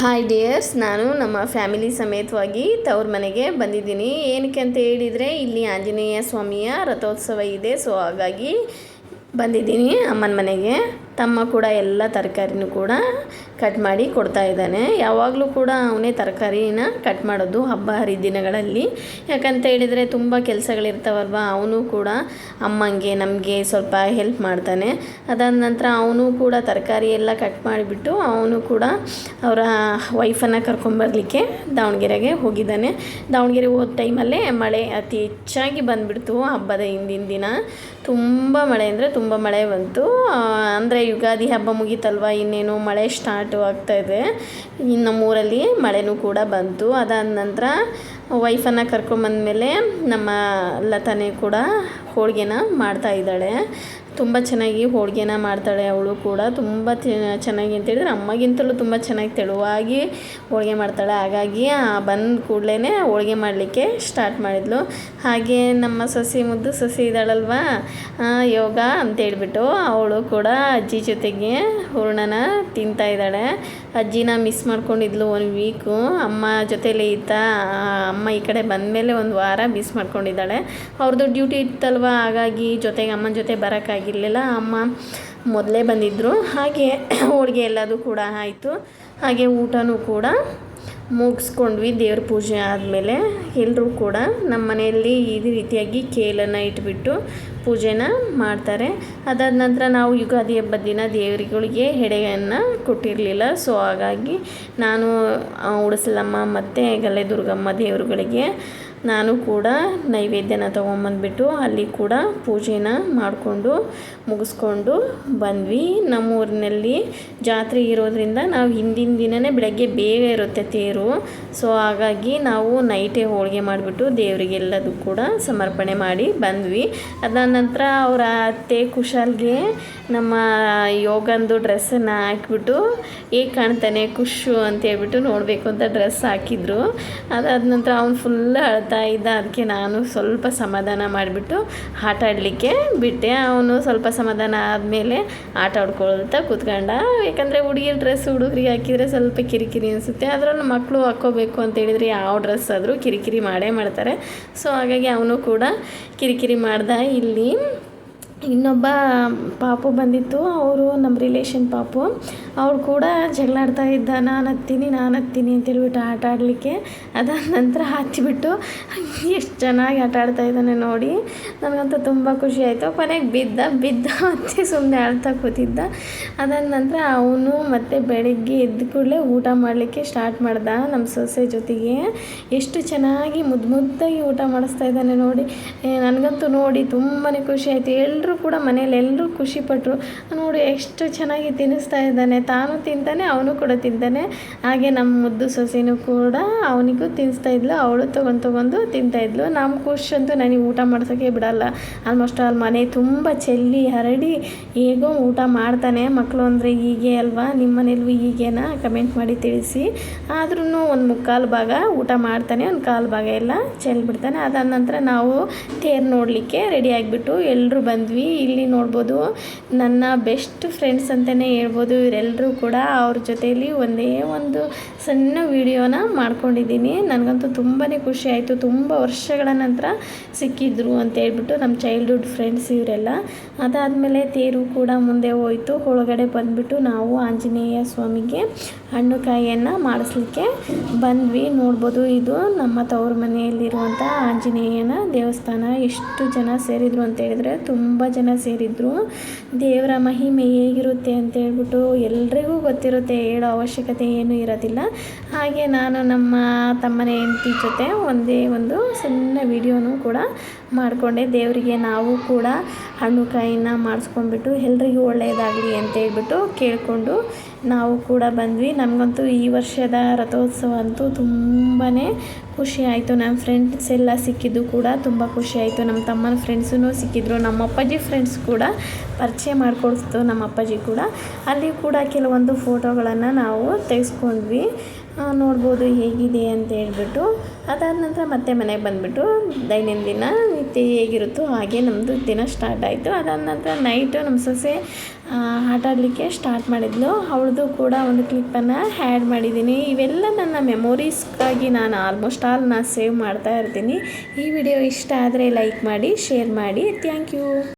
Hi dears ನಾನು ನಮ್ಮ family ಸಮೇತವಾಗಿ ತವ್ರ ಮನೆಗೆ ಬಂದಿದ್ದೀನಿ. ಏನಕ್ಕೆ ಅಂತ ಹೇಳಿದರೆ, ಇಲ್ಲಿ ಆಂಜನೇಯ ಸ್ವಾಮಿಯ ರಥೋತ್ಸವ ಇದೆ. ಸೊ ಹಾಗಾಗಿ ಬಂದಿದ್ದೀನಿ ಅಮ್ಮನ ಮನೆಗೆ. ತಮ್ಮ ಕೂಡ ಎಲ್ಲ ತರಕಾರಿನೂ ಕೂಡ ಕಟ್ ಮಾಡಿ ಕೊಡ್ತಾ ಇದ್ದಾನೆ. ಯಾವಾಗಲೂ ಕೂಡ ಅವನೇ ತರಕಾರಿನ ಕಟ್ ಮಾಡೋದು ಹಬ್ಬ ಹರಿದಿನಗಳಲ್ಲಿ. ಯಾಕಂತ ಹೇಳಿದರೆ ತುಂಬ ಕೆಲಸಗಳಿರ್ತಾವಲ್ವ, ಅವನು ಕೂಡ ಅಮ್ಮಂಗೆ, ನಮಗೆ ಸ್ವಲ್ಪ ಹೆಲ್ಪ್ ಮಾಡ್ತಾನೆ. ಅದಾದ ನಂತರ ಅವನು ಕೂಡ ತರಕಾರಿ ಎಲ್ಲ ಕಟ್ ಮಾಡಿಬಿಟ್ಟು ಅವನು ಕೂಡ ಅವರ ವೈಫನ್ನು ಕರ್ಕೊಂಬರ್ಲಿಕ್ಕೆ ದಾವಣಗೆರೆಗೆ ಹೋಗಿದ್ದಾನೆ. ದಾವಣಗೆರೆ ಹೋದ ಟೈಮಲ್ಲೇ ಮಳೆ ಅತಿ ಹೆಚ್ಚಾಗಿ ಬಂದುಬಿಡ್ತು ಹಬ್ಬದ ಹಿಂದಿನ ದಿನ. ತುಂಬ ಮಳೆ ಅಂದರೆ ತುಂಬ ಮಳೆ ಬಂತು. ಅಂದರೆ ಯುಗಾದಿ ಹಬ್ಬ ಮುಗೀತಲ್ವ? ಇನ್ನೇನು ಮಳೆ ಸ್ಟಾರ್ಟು ಆಗ್ತಾಯಿದೆ ಇನ್ನು ನಮ್ಮೂರಲ್ಲಿ ಮಳೆನೂ ಕೂಡ ಬಂತು. ಅದಾದ ನಂತರ ವೈಫನ್ನು ಕರ್ಕೊಂಬಂದಮೇಲೆ ನಮ್ಮ ಲತಾನೇ ಕೂಡ ಹೋಳಿಗೆನ ಮಾಡ್ತಾ ಇದ್ದಾಳೆ. ತುಂಬ ಚೆನ್ನಾಗಿ ಹೋಳಿಗೆನ ಮಾಡ್ತಾಳೆ ಅವಳು ಕೂಡ. ತುಂಬ ಚೆನ್ನಾಗಿ ಅಂತೇಳಿದ್ರೆ ಅಮ್ಮಗಿಂತಲೂ ತುಂಬ ಚೆನ್ನಾಗಿ ತೆಳುವಾಗಿ ಹೋಳಿಗೆ ಮಾಡ್ತಾಳೆ. ಹಾಗಾಗಿ ಬಂದ ಕೂಡಲೇ ಹೋಳಿಗೆ ಮಾಡಲಿಕ್ಕೆ ಸ್ಟಾರ್ಟ್ ಮಾಡಿದ್ಲು. ಹಾಗೆ ನಮ್ಮ ಸಸಿ ಮುದ್ದು ಸಸಿ ಇದ್ದಾಳಲ್ವಾ? ಯೋಗ ಅಂತೇಳ್ಬಿಟ್ಟು ಅವಳು ಕೂಡ ಅಜ್ಜಿ ಜೊತೆಗೆ ಹೂರ್ಣನ ತಿಂತಾ ಇದ್ದಾಳೆ. ಅಜ್ಜಿನ ಮಿಸ್ ಮಾಡ್ಕೊಂಡಿದ್ಲು ಒಂದು ವೀಕು ಅಮ್ಮ ಜೊತೇಲಿ ಇತ್ತ ಅಮ್ಮ ಈ ಕಡೆ ಬಂದಮೇಲೆ ಒಂದು ವಾರ ಮಿಸ್ ಮಾಡ್ಕೊಂಡಿದ್ದಾಳೆ. ಅವ್ರದ್ದು ಡ್ಯೂಟಿ ಇತ್ತಲ್ವ? ಹಾಗಾಗಿ ಜೊತೆಗೆ, ಅಮ್ಮನ ಜೊತೆ ಬರೋಕ್ಕಾಗಿರಲಿಲ್ಲ ಅಮ್ಮ ಮೊದಲೇ ಬಂದಿದ್ದರು ಹಾಗೆ ಹೋಳಿಗೆ ಎಲ್ಲದೂ ಕೂಡ ಆಯಿತು. ಹಾಗೆ ಊಟನೂ ಕೂಡ ಮುಗಿಸ್ಕೊಂಡ್ವಿ ದೇವ್ರ ಪೂಜೆ ಆದಮೇಲೆ. ಎಲ್ಲರೂ ಕೂಡ ನಮ್ಮ ಮನೆಯಲ್ಲಿ ಈ ರೀತಿಯಾಗಿ ಕೇಲನ್ನು ಇಟ್ಬಿಟ್ಟು ಪೂಜೆನ ಮಾಡ್ತಾರೆ. ಅದಾದ ನಂತರ ನಾವು ಯುಗಾದಿ ಹಬ್ಬದ ದಿನ ದೇವರುಗಳಿಗೆ ಹೆಡೆಯನ್ನು ಕೊಟ್ಟಿರಲಿಲ್ಲ. ಸೊ, ಹಾಗಾಗಿ ನಾನು ಉಡಿಸಲಮ್ಮ ಮತ್ತು ಗಲ್ಲೆ ದುರ್ಗಮ್ಮ ದೇವರುಗಳಿಗೆ ನಾನು ಕೂಡ ನೈವೇದ್ಯನ ತೊಗೊಂಬಂದ್ಬಿಟ್ಟು ಅಲ್ಲಿ ಕೂಡ ಪೂಜೆನ ಮಾಡಿಕೊಂಡು ಮುಗಿಸ್ಕೊಂಡು ಬಂದ್ವಿ. ನಮ್ಮೂರಿನಲ್ಲಿ ಜಾತ್ರೆ ಇರೋದರಿಂದ ನಾವು ಹಿಂದಿನ ದಿನವೇ ಬೆಳಗ್ಗೆ ಬೇಗ ಇರುತ್ತೆ ತೇರು. ಸೊ, ಹಾಗಾಗಿ ನಾವು ನೈಟೇ ಹೋಳಿಗೆ ಮಾಡಿಬಿಟ್ಟು ದೇವರಿಗೆಲ್ಲದೂ ಕೂಡ ಸಮರ್ಪಣೆ ಮಾಡಿ ಬಂದ್ವಿ. ಅದಾದ ನಂತರ ಅವರ ಅತ್ತೆ ಕುಶಾಲ್ಗೆ ನಮ್ಮ ಯೋಗಂದು ಡ್ರೆಸ್ಸನ್ನು ಹಾಕ್ಬಿಟ್ಟು ಹೇಗೆ ಕಾಣ್ತಾನೆ ಖುಷು ಅಂತ ಹೇಳ್ಬಿಟ್ಟು ನೋಡಬೇಕು ಅಂತ ಡ್ರೆಸ್ ಹಾಕಿದ್ರು. ಅದಾದ ನಂತರ ಅವ್ನು ಫುಲ್ ಅಳ್ತಾ ಇದ್ದ ಅದಕ್ಕೆ ನಾನು ಸ್ವಲ್ಪ ಸಮಾಧಾನ ಮಾಡಿಬಿಟ್ಟು ಆಟ ಆಡಲಿಕ್ಕೆ ಬಿಟ್ಟೆ. ಅವನು ಸ್ವಲ್ಪ ಸಮಾಧಾನ ಆದಮೇಲೆ ಆಟ ಆಡ್ಕೊಳ್ತಾ ಕೂತ್ಕೊಂಡ. ಯಾಕಂದರೆ ಹುಡುಗಿ ಡ್ರೆಸ್ ಹುಡುಗರಿಗೆ ಹಾಕಿದರೆ ಸ್ವಲ್ಪ ಕಿರಿಕಿರಿ ಅನಿಸುತ್ತೆ. ಅದರಲ್ಲೂ ಮಕ್ಕಳು ಹಾಕ್ಕೋಬೇಕು ಅಂತ ಹೇಳಿದರೆ ಯಾವ ಡ್ರೆಸ್ ಆದರೂ ಕಿರಿಕಿರಿ ಮಾಡೇ ಮಾಡ್ತಾರೆ. ಸೊ ಹಾಗಾಗಿ ಅವನು ಕೂಡ ಕಿರಿಕಿರಿ ಮಾಡ್ದ. ಇಲ್ಲಿ ಇನ್ನೊಬ್ಬ ಪಾಪು ಬಂದಿತ್ತು, ಅವರು ನಮ್ಮ ರಿಲೇಷನ್ ಪಾಪು. ಅವ್ರು ಕೂಡ ಜಗಳಾಡ್ತಾ ಇದ್ದ ನಾನು ಹತ್ತೀನಿ ನಾನು ಹತ್ತೀನಿ ಅಂತೇಳ್ಬಿಟ್ಟು ಆಟ ಆಡಲಿಕ್ಕೆ. ಅದಾದ ನಂತರ ಹತ್ತಿಬಿಟ್ಟು ಎಷ್ಟು ಚೆನ್ನಾಗಿ ಆಟ ಆಡ್ತಾ ಇದ್ದಾನೆ ನೋಡಿ. ನನಗಂತೂ ತುಂಬ ಖುಷಿ ಆಯಿತು. ಕೊನೆಗೆ ಬಿದ್ದ ಬಿದ್ದ ಮತ್ತೆ ಸುಮ್ಮನೆ ಆಡ್ತಾ ಕೂತಿದ್ದ. ಅದಾದ ನಂತರ ಅವನು ಮತ್ತು ಬೆಳಗ್ಗೆ ಎದ್ದ ಕೂಡಲೇ ಊಟ ಮಾಡಲಿಕ್ಕೆ ಸ್ಟಾರ್ಟ್ ಮಾಡ್ದ ನಮ್ಮ ಸೊಸೆ ಜೊತೆಗೆ. ಎಷ್ಟು ಚೆನ್ನಾಗಿ ಮುದ್ದು ಮುದ್ದಾಗಿ ಊಟ ಮಾಡಿಸ್ತಾ ಇದ್ದಾನೆ ನೋಡಿ. ನನಗಂತೂ ನೋಡಿ ತುಂಬಾ ಖುಷಿ ಆಯಿತು. ಎಲ್ಲರೂ ಕೂಡ ಮನೇಲಿ ಎಲ್ಲರೂ ಖುಷಿಪಟ್ಟರು ನೋಡಿ, ಎಷ್ಟು ಚೆನ್ನಾಗಿ ತಿನ್ನಿಸ್ತಾ ಇದ್ದಾನೆ. ತಾನು ತಿಂತಾನೆ, ಅವನು ಕೂಡ ತಿಂತಾನೆ. ಹಾಗೆ ನಮ್ಮ ಮುದ್ದು ಸೊಸೆನೂ ಕೂಡ ಅವನಿಗೂ ತಿನ್ನಿಸ್ತಾ ಇದ್ಲು, ಅವಳು ತೊಗೊಂಡು ತೊಗೊಂಡು ತಿಂತಾಯಿದ್ಲು ನಮ್ಮ ಖುಷಿ ಅಂತೂ ನನಗೆ ಊಟ ಮಾಡ್ಸೋಕ್ಕೆ ಬಿಡಲ್ಲ. ಆಲ್ಮೋಸ್ಟ್ ಆಲ್ ಮನೆ ತುಂಬ ಚೆಲ್ಲಿ ಹರಡಿ ಹೇಗೋ ಊಟ ಮಾಡ್ತಾನೆ. ಮಕ್ಕಳು ಅಂದರೆ ಹೀಗೆ ಅಲ್ವಾ? ನಿಮ್ಮ ಮನೇಲೂ ಹೀಗೇನಾ? ಕಮೆಂಟ್ ಮಾಡಿ ತಿಳಿಸಿ. ಆದ್ರೂ ಒಂದು ಮುಕ್ಕಾಲು ಭಾಗ ಊಟ ಮಾಡ್ತಾನೆ, ಒಂದು ಕಾಲು ಭಾಗ ಎಲ್ಲ ಚೆಲ್ಬಿಡ್ತಾನೆ. ಅದಾದ ನಂತರ ನಾವು ತೇರು ನೋಡಲಿಕ್ಕೆ ರೆಡಿ ಆಗಿಬಿಟ್ಟು ಎಲ್ಲರೂ ಬಂದ್ವಿ. ಇಲ್ಲಿ ನೋಡ್ಬೋದು. ನನ್ನ ಬೆಸ್ಟ್ ಫ್ರೆಂಡ್ಸ್ ಅಂತಲೇ ಹೇಳ್ಬೋದು. ಇವರೆಲ್ಲರೂ ಕೂಡ ಅವ್ರ ಜೊತೆಯಲ್ಲಿ ಒಂದೇ ಒಂದು ಸಣ್ಣ ವಿಡಿಯೋನ ಮಾಡ್ಕೊಂಡಿದ್ದೀನಿ. ನನಗಂತೂ ತುಂಬಾ ಖುಷಿ ಆಯಿತು. ತುಂಬ ವರ್ಷಗಳ ನಂತರ ಸಿಕ್ಕಿದ್ರು ಅಂತ ಹೇಳ್ಬಿಟ್ಟು ನಮ್ಮ ಚೈಲ್ಡ್ಹುಡ್ ಫ್ರೆಂಡ್ಸ್ ಇವರೆಲ್ಲ. ಅದಾದಮೇಲೆ ತೇರು ಕೂಡ ಮುಂದೆ ಹೋಯಿತು. ಒಳಗಡೆ ಬಂದುಬಿಟ್ಟು ನಾವು ಆಂಜನೇಯ ಸ್ವಾಮಿಗೆ ಹಣ್ಣು ಕಾಯಿಯನ್ನು ಮಾಡಿಸ್ಲಿಕ್ಕೆ ಬಂದ್ವಿ. ನೋಡ್ಬೋದು ಇದು ನಮ್ಮ ತವರು ಮನೆಯಲ್ಲಿರುವಂಥ ಆಂಜನೇಯನ ದೇವಸ್ಥಾನ. ಎಷ್ಟು ಜನ ಸೇರಿದ್ರು ಅಂತ ಹೇಳಿದರೆ ತುಂಬ ಜನ ಸೇರಿದ್ರು. ದೇವರ ಮಹಿಮೆ ಹೇಗಿರುತ್ತೆ ಅಂತ ಹೇಳ್ಬಿಟ್ಟು ಎಲ್ರಿಗೂ ಗೊತ್ತಿರುತ್ತೆ, ಹೇಳೋ ಅವಶ್ಯಕತೆ ಏನೂ ಇರೋದಿಲ್ಲ. ಹಾಗೆ ನಾನು ನಮ್ಮ ತಮ್ಮನ ಹೆಂಡತಿ ಜೊತೆ ಒಂದೇ ಒಂದು ಸಣ್ಣ ವಿಡಿಯೋನೂ ಕೂಡ ಮಾಡಿಕೊಂಡೆ. ದೇವರಿಗೆ ನಾವು ಕೂಡ ಹಣ್ಣು ಕಾಯಿನ ಮಾಡಿಸ್ಕೊಂಡ್ಬಿಟ್ಟು ಎಲ್ರಿಗೂ ಒಳ್ಳೆಯದಾಗಲಿ ಅಂತ ಹೇಳ್ಬಿಟ್ಟು ಕೇಳಿಕೊಂಡು ನಾವು ಕೂಡ ಬಂದ್ವಿ. ನಮಗಂತೂ ಈ ವರ್ಷದ ರಥೋತ್ಸವ ಅಂತೂ ತುಂಬಾ ಖುಷಿ ಆಯಿತು. ನಮ್ಮ ಫ್ರೆಂಡ್ಸ್ ಎಲ್ಲ ಸಿಕ್ಕಿದ್ದು ಕೂಡ ತುಂಬ ಖುಷಿ ಆಯಿತು. ನಮ್ಮ ತಮ್ಮನ ಫ್ರೆಂಡ್ಸೂ ಸಿಕ್ಕಿದ್ರು. ನಮ್ಮ ಅಪ್ಪಾಜಿ ಫ್ರೆಂಡ್ಸ್ ಕೂಡ ಪರಿಚಯ ಮಾಡಿಕೊಡ್ತು ನಮ್ಮ ಅಪ್ಪಾಜಿ ಕೂಡ. ಅಲ್ಲಿ ಕೂಡ ಕೆಲವೊಂದು ಫೋಟೋಗಳನ್ನು ನಾವು ತೆಗೆಸ್ಕೊಂಡ್ವಿ. ನೋಡ್ಬೋದು ಹೇಗಿದೆ ಅಂತ ಹೇಳ್ಬಿಟ್ಟು. ಅದಾದ ನಂತರ ಮತ್ತೆ ಮನೆಗೆ ಬಂದುಬಿಟ್ಟು ದೈನಂದಿನ ನಿತ್ಯ ಹೇಗಿರುತ್ತೋ ಹಾಗೆ ನಮ್ಮದು ದಿನ ಸ್ಟಾರ್ಟ್ ಆಯಿತು. ಅದಾದ ನಂತರ ನೈಟು ನಮ್ಮ ಸೊಸೆ ಆಟ ಆಡಲಿಕ್ಕೆ ಸ್ಟಾರ್ಟ್ ಮಾಡಿದ್ಲು. ಅವಳದು ಕೂಡ ಒಂದು ಕ್ಲಿಪ್ಪನ್ನು ಹ್ಯಾಡ್ ಮಾಡಿದ್ದೀನಿ. ಇವೆಲ್ಲ ನನ್ನ ಮೆಮೊರೀಸ್ಗಾಗಿ ನಾನು ಆಲ್ಮೋಸ್ಟ್ ಆಲ್ ನಾನು ಸೇವ್ ಮಾಡ್ತಾ ಇರ್ತೀನಿ. ಈ ವಿಡಿಯೋ ಇಷ್ಟ ಆದರೆ ಲೈಕ್ ಮಾಡಿ ಶೇರ್ ಮಾಡಿ. Thank you